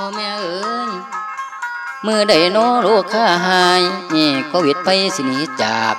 พ่อแม่เอ้ยมือใดโนโรคข้าหายนี่โควิดไปสิหนีจาก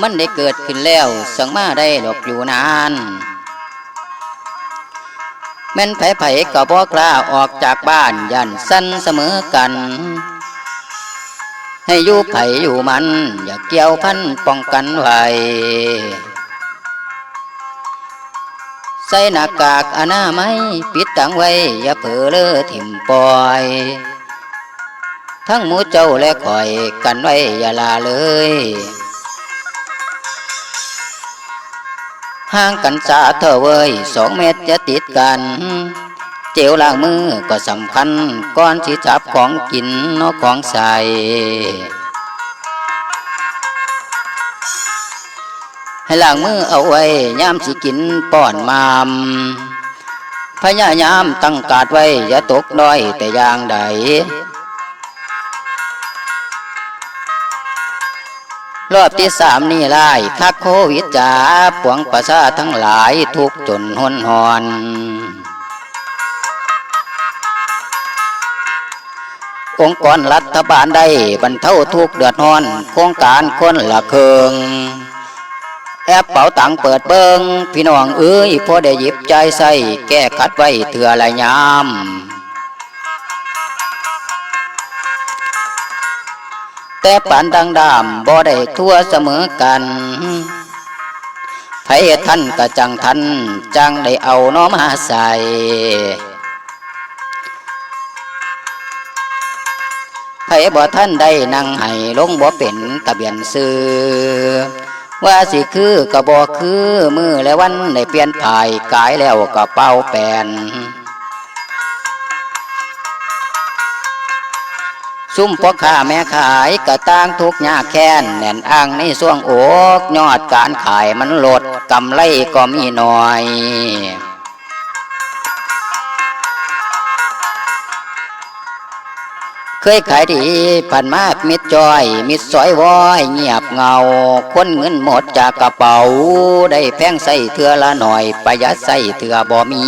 มันได้เกิดขึ้นแล้วสังมาได้ดอกอยู่นาน แม่นไผไผก็บอกล้าออกจากบ้านยันสั้นเสมอกัน ให้อยู่ไผ่อยู่มัน อย่าเกี่ยวพันป้องกันไว้ ใส่หน้ากากอนามัยปิดตังไว้ อย่าเผลอเลอถิ่มปล่อย ทั้งหมูเจ้าและคอยกันไว้ อย่าลาเลยห่างกันสาเถอเว้ยสองเมตรจะติดกัน เจลล้างมือก็สำคัญก่อนที่จับของกินนอกของใส่ ให้ล้างมือเอาไว้ย่ามสิกินป้อนมามพยายามตั้งกาดไว้อย่าตกด้อยแต่อย่างใดรอบที่สามนี่ไล่คักโควิดจ๋าปวงประชาทั้งหลายทุกจนหนหอนองค์กรรัฐบาลได้บรรเทาทุกเดือดร้อน โครงการคนละเคือง แอปเป๋าตังเปิดเบิงพี่น้องเอ้ยพอได้หยิบใจใส่แก้ขัดไว้เถื่อละยามแต่ปานดังดามบ่ได้ทั่วเสมอกันไผท่านก็จังทันจังได้เอาน้อมาใส่ไผบ่ท่านได้นั่งให้ลงบ่เป็นทะเบียนซื้อ ว่าสิคือกระบอกคือมือและวันในเปลี่ยนภายกายแล้วกระเป้าแปนซุ่มพ่อค้าแม่ขายกระต่างทุกยากแค้นแน่นอ้างในส่วงโอกยอดการขายมันลดกำไรก็มีหน่อย เคยขายดีผ่านมากมิดจอย มิดสอยวอยเงียบเงา คนเงินหมดจากกระเป๋า ได้แพงใส่เถื่อละหน่อย ประหยัดใส่เถื่อบ่มี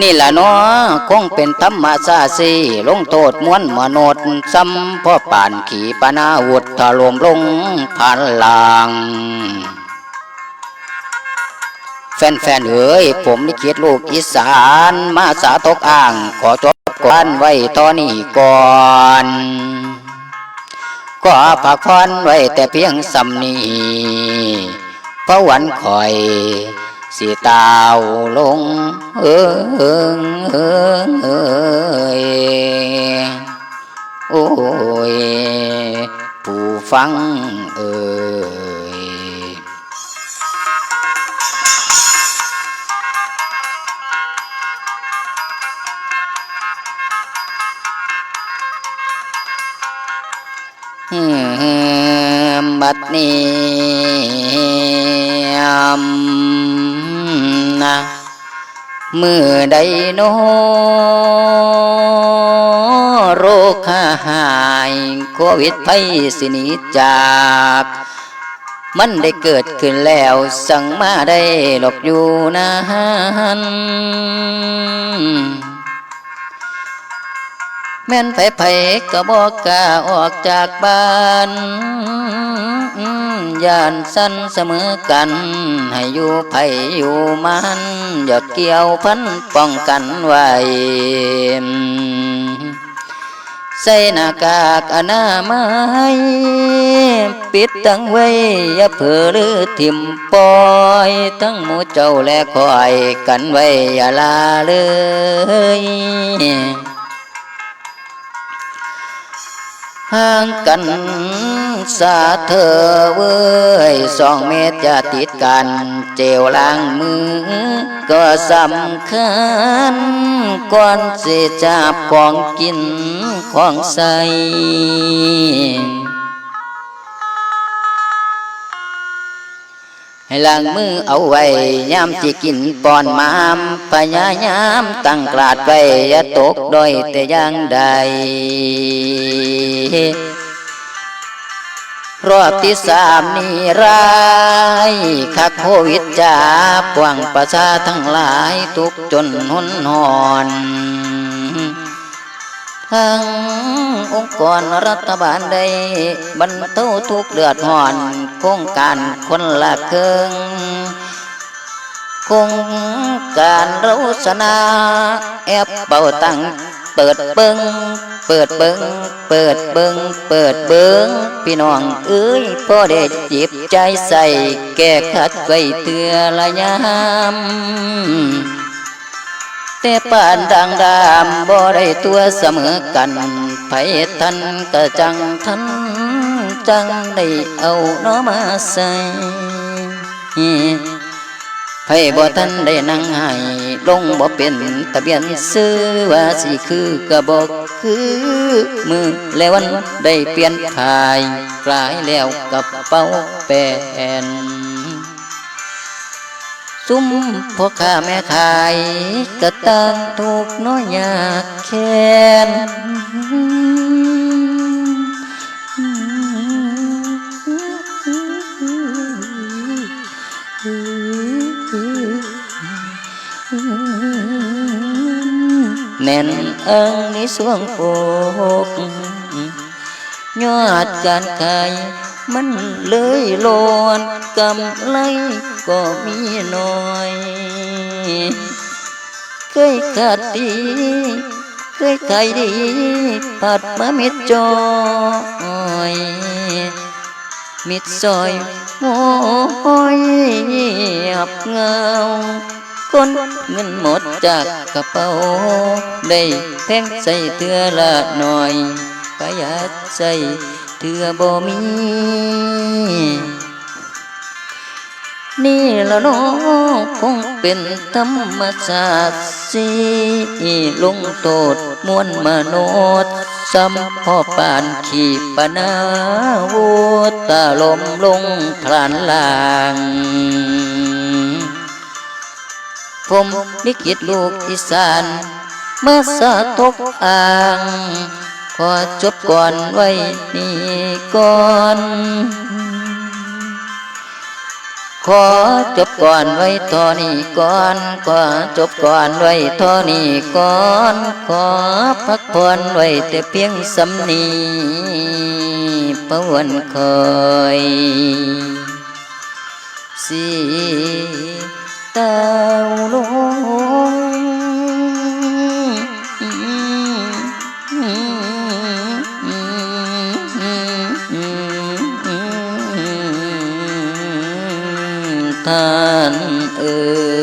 นี่แหละเนาะคงเป็นธรรมชาสีลงโทษมวนมโนดซ้ำพ่อป่านขี่ปนาวุธถล่มลงผ่านลาง แฟนๆเอ๋ยผมลิขิตลูกอีสานมาสาตกอ่าง ขอจบก่อนไว้ตอนนี้ก่อนก็พักผ่อนไว้แต่เพียงสำนีเพราะวันคอยสิตาวลง เออเออเออเอยโอ้ยผู้ฟังเอ่ย บัดนี้อืมนะมือใดโนโรคหายโควิดภัยสินีจาก มันได้เกิดขึ้นแล้วสั่งมาได้หลบอยู่นาน แม่นไผไผก็บอกกล้าออกจากบ้านย่านสั้นเสมอกัน ให้อยู่ไผอยู่มันอย่าเกี่ยวพันป้องกันไว้ใส่หน้ากากอนามัยปิดตั้งไว้อย่าเผลอหรือทิมปอย ทั้งหมูเจ้าและคอยกันไว้อย่าลาเลยางกัน สาเธอเว้ยสองเมตรจะติดกัน เจลล้างมือ ก็สำคัญก่อนสิจับของกินของใส่ ให้ล้างมือเอาไว้ยามที่กินปอนมามพยายามตั้งกลาดไว้อย่าตกด้อยแต่ย่างใดรอบที่สามนี่ร้ายคักโควิดจ้าปวงประชาทั้งหลายทุกจนหุนหอน ทั้งองค์กรรัฐบาลได้บรรเทาทุกเดือดร้อนโครงการคนละเครึ่งคงการเราสนาแอบเป่าตังเปิดเบิงเปิดเบิงเปิดเบิงเปิดเบิงพี่น้องเอ้ยพ่อได้จิบใจใส่แก้ขัดไว้เตือละยาม แต่ป่านดังดามบ่ได้ตัวเสมอกันไผทันก็จังทันจังได้เอาน้อมาใส่ไผบ่ทันได้นั่งให้ลงบ่เป็นทะเบียนซื้อว่าสิคือก็บ่คือมือและวันได้เปลี่ยนภายกลายแล้วกับเป้าแปน ซุ่มพ่อค้าแม่ขายก็ต่างถูกน้อยยากแค้นแน่นเอิงในสวงอกยอดการขายมันเลยโลนกำไร ก็มีน้อย เคยขาดดี เคยขายดีผัดมาเม็ดจอยมิดซอยโอ้ยหับเงาคนเงินหมดจากกระเป๋า ได้แพงใส่เทือละหน่อยประหยัดใส่เทือบ่มี ละน้องคงเป็นธรรมชาติสิลงโทษมวลมนุษย์ซ้ำพ่อปานขีปนาวุธตาลมลงพลานลางผมลิขิตลูกอีสานเมื่อสะตกอ่างขอจบก่อนไว้นี่ก่อน ขอจบก่อนไว้ท่านี้ก่อนขอจบก่อนไว้ท่านี้ก่อนขอพักผ่อนไว้แต่เพียงสำนีปวันคอยสีเต้าลง ท่านเอ่ย